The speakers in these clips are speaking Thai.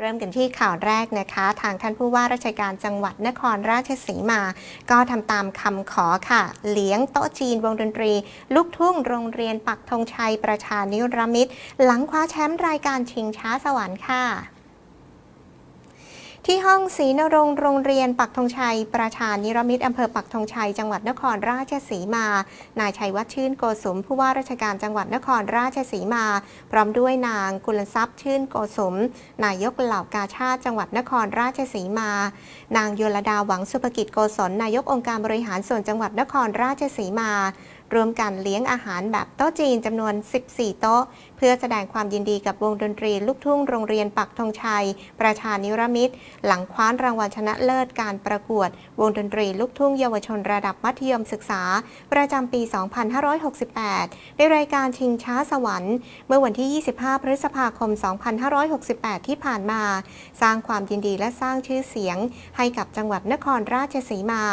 เริ่มกันที่ข่าวแรกนะคะ ทางท่านผู้ว่าราชการจังหวัดนครราชสีมา ก็ทำตามคำขอค่ะ เลี้ยงโต๊ะจีนวงดนตรี ลูกทุ่งโรงเรียนปักธงชัยประชานิรมิตร หลังคว้าแชมป์รายการชิงช้าสวรรค์ค่ะ ที่ห้องศรีนรงค์โรงเรียนปักธงชัย ประชานิรมิตอำเภอปักธงชัย จังหวัดนครราชสีมา นายชัยวัฒน์ชื่นโกสมผู้ว่าราชการจังหวัดนครราชสีมา พร้อมด้วยนางกุลทรัพย์ชื่นโกสม นายกเหล่ากาชาติจังหวัดนครราชสีมา นางโยลดาหวังสุภกิจโกศลนายกองค์การบริหารส่วนจังหวัดนครราชสีมา รวมกันเลี้ยงอาหารแบบโต๊ะจีนจำนวน 14 โต๊ะ เพื่อแสดงความยินดีกับวงดนตรีลูกทุ่งโรงเรียนปักธงชัย ประชานิรมิตร หลังคว้านรางวัลชนะเลิศการประกวด วงดนตรีลูกทุ่งเยาวชนระดับมัธยมศึกษา ประจำปี 2568 ในรายการชิงช้าสวรรค์ เมื่อวันที่ 25 พฤษภาคม 2568 ที่ผ่านมา สร้างความยินดีและสร้างชื่อเสียง ให้กับจังหวัดนครราชสีมา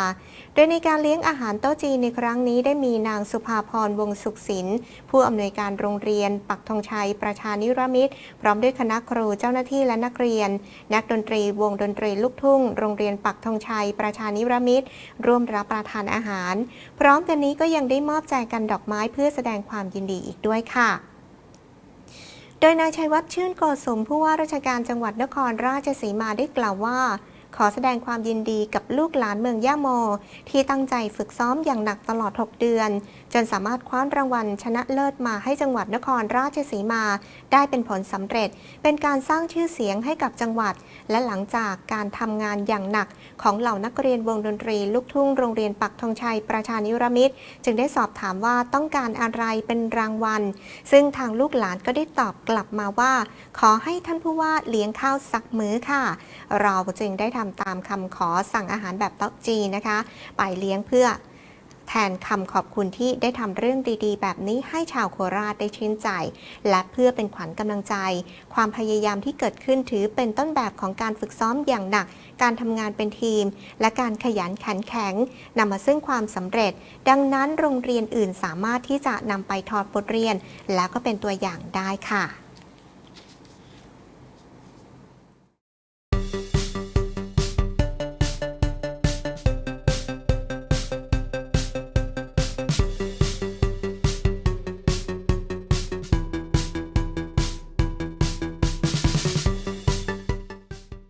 โดยในการเลี้ยงอาหารโต๊ะจีนในครั้งนี้ได้มีนางสุภาพรวงสุขศิลป์ผู้อำนวยการโรงเรียน ปักธงชัยประชานิรมิตร พร้อมด้วยคณะครูเจ้าหน้าที่และนักเรียน นักดนตรีวงดนตรีลูกทุ่ง โรงเรียนปักธงชัยประชานิรมิตร ร่วมรับประทานอาหาร พร้อมกันนี้ก็ยังได้มอบแจกันดอกไม้เพื่อแสดงความยินดีอีกด้วยค่ะโดยนายชัยวัฒน์ชื่นโกสมผู้ว่าราชการจังหวัดนครราชสีมาได้กล่าวว่า ขอแสดงความยินดีกับลูกหลานเมืองย่าโม ที่ตั้งใจฝึกซ้อมอย่างหนักตลอด 6 เดือน จนสามารถคว้ารางวัลชนะเลิศมาให้จังหวัดนครราชสีมา ได้เป็นผลสำเร็จ เป็นการสร้างชื่อเสียงให้กับจังหวัด และหลังจากการทำงานอย่างหนัก ของเหล่านักเรียนวงดนตรี ลูกทุ่งโรงเรียนปักธงชัยประชานิรมิตร จึงได้สอบถามว่าต้องการอะไรเป็นรางวัล ซึ่งทางลูกหลานก็ได้ตอบกลับมาว่า ขอให้ท่านผู้ว่าเลี้ยงข้าวสักมื้อค่ะ เราจึงได้ทำตามคำขอสั่งอาหารแบบโต๊ะจีนนะคะ ไปเลี้ยงเพื่อแทนคำขอบคุณที่ได้ทำเรื่องดีๆ แบบนี้ให้ชาวโคราชได้ชื่นใจ และเพื่อเป็นขวัญกำลังใจ ความพยายามที่เกิดขึ้นถือเป็นต้นแบบของการฝึกซ้อมอย่างหนัก การทำงานเป็นทีม และการขยันขันแข็งนำมาซึ่งความสำเร็จ ดังนั้นโรงเรียนอื่นสามารถที่จะนำไปถอดบทเรียน แล้วก็เป็นตัวอย่างได้ค่ะ